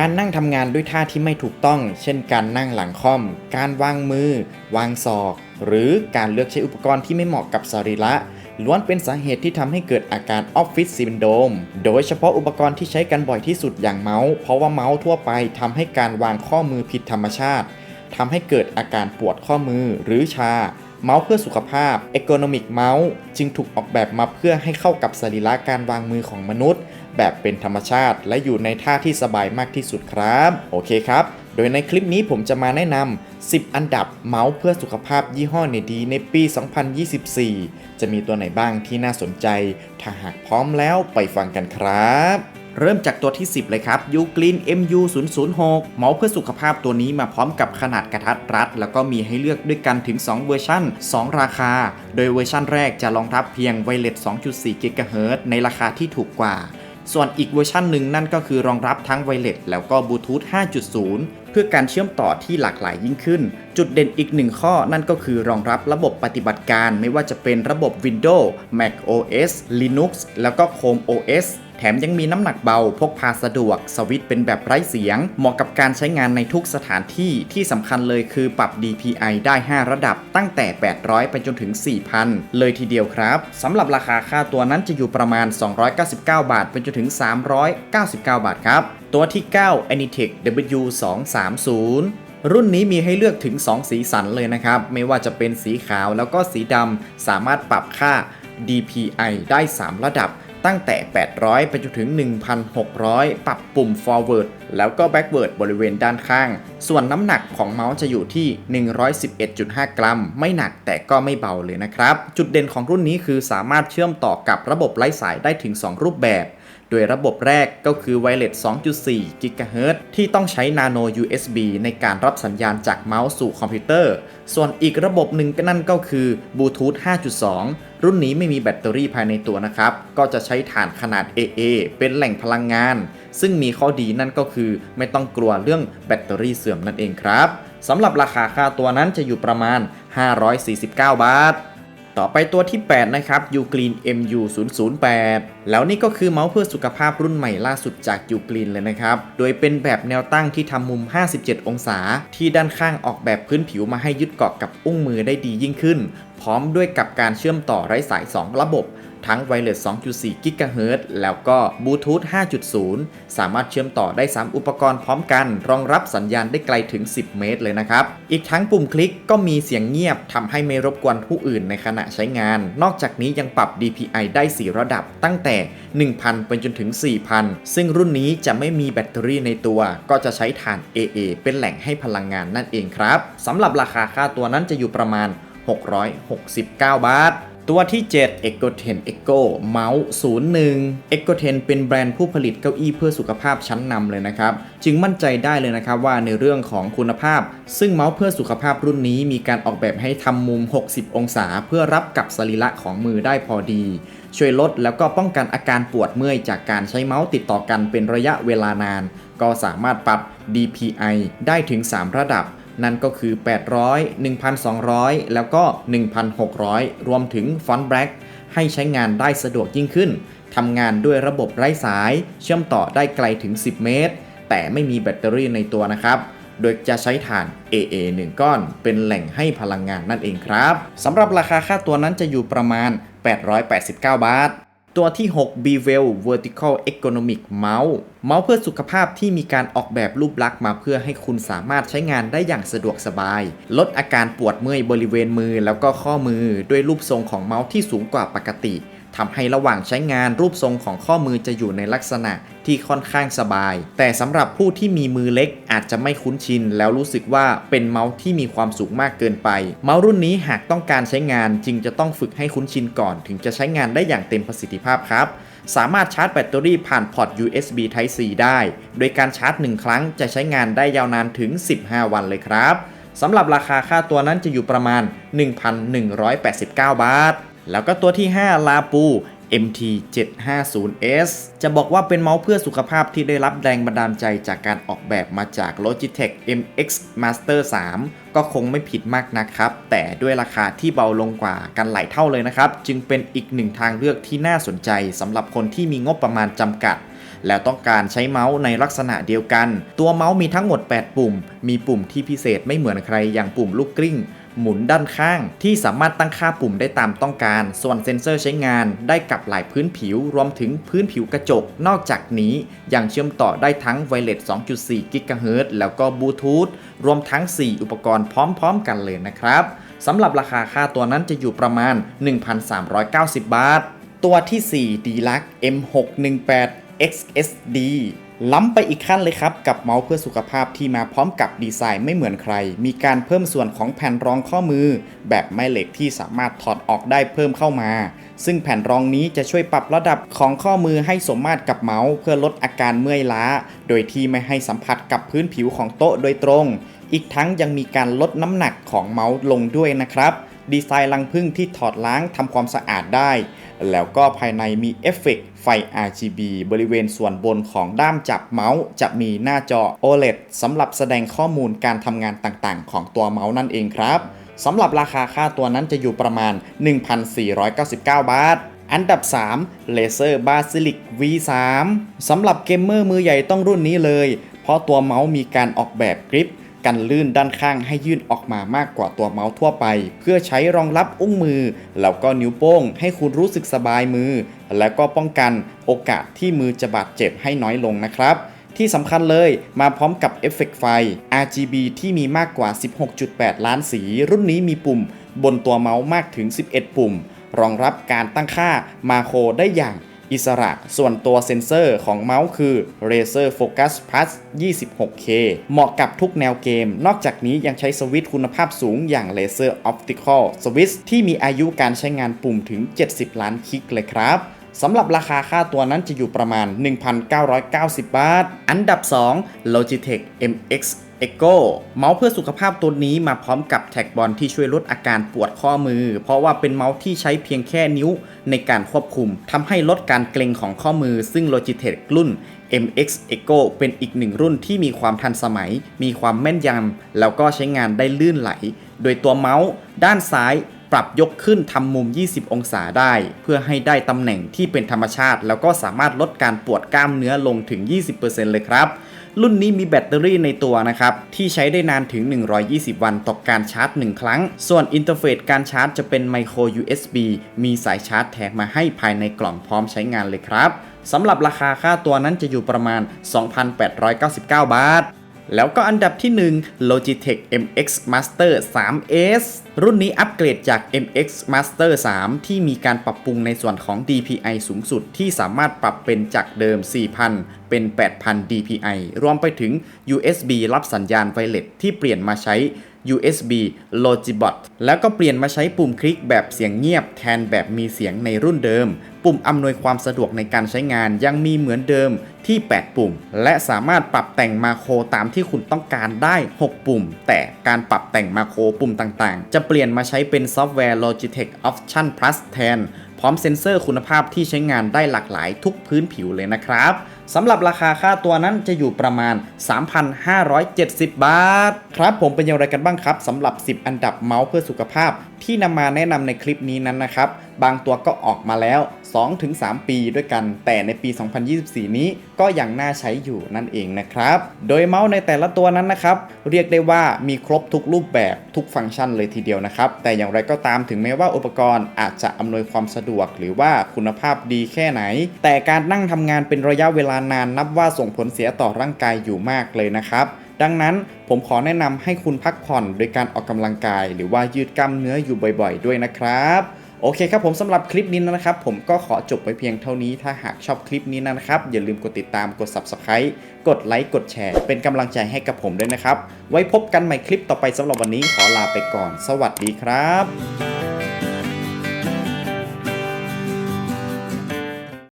การนั่งทำงานด้วยท่าที่ไม่ถูกต้อง เช่นการนั่งหลังค่อม การวางมือ วางศอก หรือการเลือกใช้อุปกรณ์ที่ไม่เหมาะกับสรีระล้วนเป็นสาเหตุที่ทำให้เกิดอาการออฟฟิศซินโดม โดยเฉพาะอุปกรณ์ที่ใช้กันบ่อยที่สุดอย่างเมาส์ เพราะว่าเมาส์ทั่วไปทำให้การวางข้อมือผิดธรรมชาติทำให้เกิดอาการปวดข้อมือหรือชา เมาส์เพื่อสุขภาพ Ergonomic Mouse จึงถูกออกแบบมาเพื่อให้เข้ากับสรีระการวางมือของมนุษย์ แบบเป็นธรรมชาติ และอยู่ในท่าที่สบายมากที่สุดครับ โอเคครับ โดยในคลิปนี้ผมจะมาแนะนำ 10 อันดับเมาส์เพื่อสุขภาพยี่ห้อเนดีในปี 2024 จะมีตัวไหนบ้างที่น่าสนใจ ถ้าหากพร้อมแล้วไปฟังกันครับเริ่มจากตัวที่ 10 เลยครับ u g l e a n MU 006เมาส์เพื่อสุขภาพตัวนี้มาพร้อมกับขนาดกระทัดรัด แล้วก็มีให้เลือกด้วยกันถึง 2 เวอร์ชัน2 ราคา โดยเวอร์ชันแรกจะรองรับเพียง Wireless 2.4 GHz ในราคาที่ถูกกว่า ส่วนอีกเวอร์ชันหนึ่งนั่นก็คือรองรับทั้งไวเลสแล้วก็บลูทูธ 5.0 เพื่อการเชื่อมต่อที่หลากหลายยิ่งขึ้น จุดเด่นอีกหนึ่งข้อนั่นก็คือรองรับระบบปฏิบัติการไม่ว่าจะเป็นระบบ Windows Mac OS Linux แล้วก็ Chrome OS แถมยังมีน้ำหนักเบาพกพาสะดวก สวิตช์เป็นแบบไร้เสียง เหมาะกับการใช้งานในทุกสถานที่ที่สำคัญเลยคือปรับ DPI ได้ 5 ระดับตั้งแต่ 800 ไปจนถึง 4,000 เลยทีเดียวครับสำหรับราคาค่าตัวนั้นจะอยู่ประมาณ 299 บาทไปจนถึง 399 บาทครับ ตัวที่ 9 Anitech W230 รุ่นนี้มีให้เลือกถึง 2 สีสันเลยนะครับ ไม่ว่าจะเป็นสีขาวแล้วก็สีดำสามารถปรับค่า DPI ได้ 3 ระดับ ตั้งแต่ 800 ไปจนถึง 1,600 ปรับปุ่ม forward แล้วก็ backward บริเวณด้านข้าง ส่วนน้ำหนักของเมาส์จะอยู่ที่ 111.5 กรัม ไม่หนักแต่ก็ไม่เบาเลยนะครับ จุดเด่นของรุ่นนี้คือสามารถเชื่อมต่อกับระบบไร้สายได้ถึง 2 รูปแบบ โดยระบบแรกก็คือ Wireless 2.4 GHz ที่ต้องใช้ Nano USB ในการรับสัญญาณจากเมาส์สู่คอมพิวเตอร์ ส่วนอีกระบบหนึ่งก็นั่นก็คือ Bluetooth 5.2 รุ่นนี้ไม่มีแบตเตอรี่ภายในตัวนะครับ ก็จะใช้ฐานขนาด AA เป็นแหล่งพลังงาน ซึ่งมีข้อดีนั่นก็คือไม่ต้องกลัวเรื่องแบตเตอรี่เสื่อมนั่นเองครับสำหรับราคาค่าตัวนั้นจะอยู่ประมาณ 549 บาท ต่อไปตัวที่ 8 นะครับ Ugreen MU008 แล้วนี่ก็คือเมาส์เพื่อสุขภาพรุ่นใหม่ล่าสุดจาก u g l e a n เลยนะครับ โดยเป็นแบบแนวตั้งที่ทำมุม 57 องศา ที่ด้านข้างออกแบบพื้นผิวมาให้ยึดเกาะกับอุ้งมือได้ดียิ่งขึ้น พร้อมด้วยกับการเชื่อมต่อไร้สาย 2 ระบบ ทั้ง Wireless 2.4 GHz แล้วก็ Bluetooth 5.0 สามารถเชื่อมต่อได้ 3 อุปกรณ์พร้อมกัน รองรับสัญญาณได้ไกลถึง 10 เมตรเลยนะครับ อีกทั้งปุ่มคลิกก็มีเสียงเงียบทำให้ไม่รบกวนผู้อื่นในขณะใช้งาน นอกจากนี้ยังปรับ DPI ได้ 4 ระดับตั้งแต่1,000 ไปจนถึง 4,000 ซึ่งรุ่นนี้จะไม่มีแบตเตอรี่ในตัว ก็จะใช้ถ่าน AA เป็นแหล่งให้พลังงานนั่นเองครับสำหรับราคาค่าตัวนั้นจะอยู่ประมาณ 669 บาท ตัวที่ 7 Echo 10 Echo เมาส์01 Echo 10เป็นแบรนด์ผู้ผลิตเก้าอี้เพื่อสุขภาพชั้นนำเลยนะครับ จึงมั่นใจได้เลยนะครับว่าในเรื่องของคุณภาพ ซึ่งเมาส์เพื่อสุขภาพรุ่นนี้มีการออกแบบให้ทำมุม 60 องศา เพื่อรับกับสรีระของมือได้พอดี ช่วยลดแล้วก็ป้องกันอาการปวดเมื่อยจากการใช้เมาส์ติดต่อกันเป็นระยะเวลานาน ก็สามารถปรับ DPI ได้ถึง 3 ระดับ นั่นก็คือ 800 1,200 แล้วก็ 1,600 รวมถึงฟอนต์แบล็กให้ใช้งานได้สะดวกยิ่งขึ้นทำงานด้วยระบบไร้สาย เชื่อมต่อได้ไกลถึง 10 เมตร แต่ไม่มีแบตเตอรี่ในตัวนะครับโดยจะใช้ถ่าน AA 1 ก้อน เป็นแหล่งให้พลังงานนั่นเองครับ สำหรับราคาค่าตัวนั้นจะอยู่ประมาณ 889 บาท ตัวที่ 6 Bevel Vertical Ergonomic Mouse เมาส์เพื่อสุขภาพที่มีการออกแบบรูปลักษณ์มาเพื่อให้คุณสามารถใช้งานได้อย่างสะดวกสบาย ลดอาการปวดเมื่อยบริเวณมือแล้วก็ข้อมือ ด้วยรูปทรงของเมาส์ที่สูงกว่าปกติ ทำให้ระหว่างใช้งานรูปทรงของข้อมือจะอยู่ในลักษณะที่ค่อนข้างสบาย แต่สำหรับผู้ที่มีมือเล็กอาจจะไม่คุ้นชิน แล้วรู้สึกว่าเป็นเมาส์ที่มีความสูงมากเกินไป เมาส์รุ่นนี้หากต้องการใช้งานจึงจะต้องฝึกให้คุ้นชินก่อน ถึงจะใช้งานได้อย่างเต็มประสิทธิภาพครับ สามารถชาร์จแบตเตอรี่ผ่านพอร์ต USB Type C ได้ โดยการชาร์จ 1 ครั้งจะใช้งานได้ยาวนานถึง 15 วันเลยครับสำหรับราคาค่าตัวนั้นจะอยู่ประมาณ 1,189 บาท แล้วก็ตัวที่ 5 ลาปู MT 750S จะบอกว่าเป็นเมาส์เพื่อสุขภาพที่ได้รับแรงบันดาลใจจากการออกแบบมาจาก Logitech MX Master 3 ก็คงไม่ผิดมากนะครับ แต่ด้วยราคาที่เบาลงกว่ากันหลายเท่าเลยนะครับ จึงเป็นอีกหนึ่งทางเลือกที่น่าสนใจสำหรับคนที่มีงบประมาณจำกัด แล้วต้องการใช้เมาส์ในลักษณะเดียวกัน ตัวเมาส์มีทั้งหมด 8 ปุ่ม มีปุ่มที่พิเศษไม่เหมือนใครอย่างปุ่มลูกกลิ้ง หมุนด้านข้างที่สามารถตั้งค่าปุ่มได้ตามต้องการ ส่วนเซ็นเซอร์ใช้งานได้กับหลายพื้นผิว รวมถึงพื้นผิวกระจก นอกจากนี้ยังเชื่อมต่อได้ทั้ง Wireless 2.4 GHz แล้วก็บลูทูธรวมทั้ง 4 อุปกรณ์พร้อม ๆ กันเลยนะครับสำหรับราคาค่าตัวนั้นจะอยู่ประมาณ 1,390 บาท ตัวที่ 4 d l u x M618 XSD ล้ำไปอีกขั้นเลยครับ กับเมาส์เพื่อสุขภาพที่มาพร้อมกับดีไซน์ไม่เหมือนใคร มีการเพิ่มส่วนของแผ่นรองข้อมือ แบบแม่เหล็กที่สามารถถอดออกได้เพิ่มเข้ามา ซึ่งแผ่นรองนี้จะช่วยปรับระดับของข้อมือให้สมมาตรกับเมาส์ เพื่อลดอาการเมื่อยล้า โดยที่ไม่ให้สัมผัสกับพื้นผิวของโต๊ะโดยตรง อีกทั้งยังมีการลดน้ำหนักของเมาส์ลงด้วยนะครับ ดีไซน์ลังพึ่งที่ถอดล้างทำความสะอาดได้ แล้วก็ภายในมีเอฟเฟกต์ไฟ RGB บริเวณส่วนบนของด้ามจับเมาส์ จะมีหน้าจอ OLED สำหรับแสดงข้อมูลการทำงานต่างๆ ของตัวเมาส์นั่นเองครับสำหรับราคาค่าตัวนั้นจะอยู่ประมาณ 1,499 บาทอันดับ 3 Laser Basilic V3 สำหรับเกมเมอร์มือใหญ่ต้องรุ่นนี้เลย เพราะตัวเมาส์มีการออกแบบกริป กันลื่นด้านข้างให้ยื่นออกมามากกว่าตัวเมาส์ทั่วไป เพื่อใช้รองรับอุ้งมือ แล้วก็นิ้วโป้ง ให้คุณรู้สึกสบายมือ แล้วก็ป้องกันโอกาสที่มือจะบาดเจ็บให้น้อยลงนะครับที่สำคัญเลยมาพร้อมกับเอฟเฟกต์ไฟ RGB ที่มีมากกว่า 16.8 ล้านสี รุ่นนี้มีปุ่มบนตัวเมาส์มากถึง 11 ปุ่ม รองรับการตั้งค่ามาโครได้อย่าง อิสระ ส่วนตัวเซ็นเซอร์ของเมาส์คือ Razer Focus Plus 26K เหมาะกับทุกแนวเกม นอกจากนี้ยังใช้สวิตช์คุณภาพสูงอย่าง Laser Optical Switch ที่มีอายุการใช้งานปุ่มถึง 70 ล้านคลิกเลยครับสำหรับราคาค่าตัวนั้นจะอยู่ประมาณ 1,990 บาท อันดับ 2 Logitech MX Echo เมาส์เพื่อสุขภาพตัวนี้มาพร้อมกับแท็กบอลที่ช่วยลดอาการปวดข้อมือ เพราะว่าเป็นเมาส์ที่ใช้เพียงแค่นิ้วในการควบคุมทำให้ลดการเกร็งของข้อมือ ซึ่ง Logitech รุ่น MX Echo เป็นอีกหนึ่งรุ่นที่มีความทันสมัย มีความแม่นยำ แล้วก็ใช้งานได้ลื่นไหล โดยตัวเมาส์ด้านซ้ายปรับยกขึ้นทำมุม 20 องศาได้ เพื่อให้ได้ตำแหน่งที่เป็นธรรมชาติ แล้วก็สามารถลดการปวดกล้ามเนื้อลงถึง 20%เลยครับ รุ่นนี้มีแบตเตอรี่ในตัวนะครับ ที่ใช้ได้นานถึง 120 วันต่อการชาร์จ 1 ครั้ง ส่วนอินเทอร์เฟซการชาร์จจะเป็นไมโคร USB มีสายชาร์จแถมมาให้ภายในกล่องพร้อมใช้งานเลยครับสำหรับราคาค่าตัวนั้นจะอยู่ประมาณ 2,899 บาท แล้วก็อันดับที่ 1 Logitech MX Master 3S รุ่นนี้อัปเกรดจาก MX Master 3 ที่มีการปรับปรุงในส่วนของ DPI สูงสุดที่สามารถปรับเป็นจากเดิม 4,000 เป็น 8,000 DPI รวมไปถึง USB รับสัญญาณไวเลสที่เปลี่ยนมาใช้ USB Logibot แล้วก็เปลี่ยนมาใช้ปุ่มคลิกแบบเสียงเงียบแทนแบบมีเสียงในรุ่นเดิม ปุ่มอำนวยความสะดวกในการใช้งานยังมีเหมือนเดิมที่ 8 ปุ่ม และสามารถปรับแต่งมาโครตามที่คุณต้องการได้ 6 ปุ่ม แต่การปรับแต่งมาโครปุ่มต่างๆ จะเปลี่ยนมาใช้เป็นซอฟต์แวร์ Logitech Option Plus แทน พร้อมเซ็นเซอร์คุณภาพที่ใช้งานได้หลากหลายทุกพื้นผิวเลยนะครับสำหรับราคาค่าตัวนั้นจะอยู่ประมาณ 3,570 บาท ครับผมเป็นอย่างไรกันบ้างครับสำหรับ 10 อันดับเมาส์เพื่อสุขภาพ ที่นำมาแนะนำในคลิปนี้นั้นนะครับ บางตัวก็ออกมาแล้ว 2-3 ปีด้วยกัน แต่ในปี 2024 นี้ก็ยังน่าใช้อยู่นั่นเองนะครับ โดยเมาส์ในแต่ละตัวนั้นนะครับ เรียกได้ว่ามีครบทุกรูปแบบทุกฟังก์ชันเลยทีเดียวนะครับ แต่อย่างไรก็ตามถึงแม้ว่าอุปกรณ์อาจจะอำนวยความสะดวก หรือว่าคุณภาพดีแค่ไหน แต่การนั่งทำงานเป็นระยะเวลาานานนับว่าส่งผลเสียต่อร่างกายอยู่มากเลยนะครับ ดังนั้นผมขอแนะนำให้คุณพักผ่อนโดยการออกกำลังกาย หรือว่ายืดกล้ามเนื้ออยู่บ่อยๆ ด้วยนะครับโอเคครับผมสำหรับคลิปนี้นะครับ ผมก็ขอจบไปเพียงเท่านี้ถ้าหากชอบคลิปนี้นะครับ อย่าลืมกดติดตามกด Subscribe กดไลค์กดแชร์ เป็นกำลังใจให้กับผมด้วยนะครับ ไว้พบกันใหม่คลิปต่อไปสำหรับวันนี้ขอลาไปก่อน สวัสดีครับ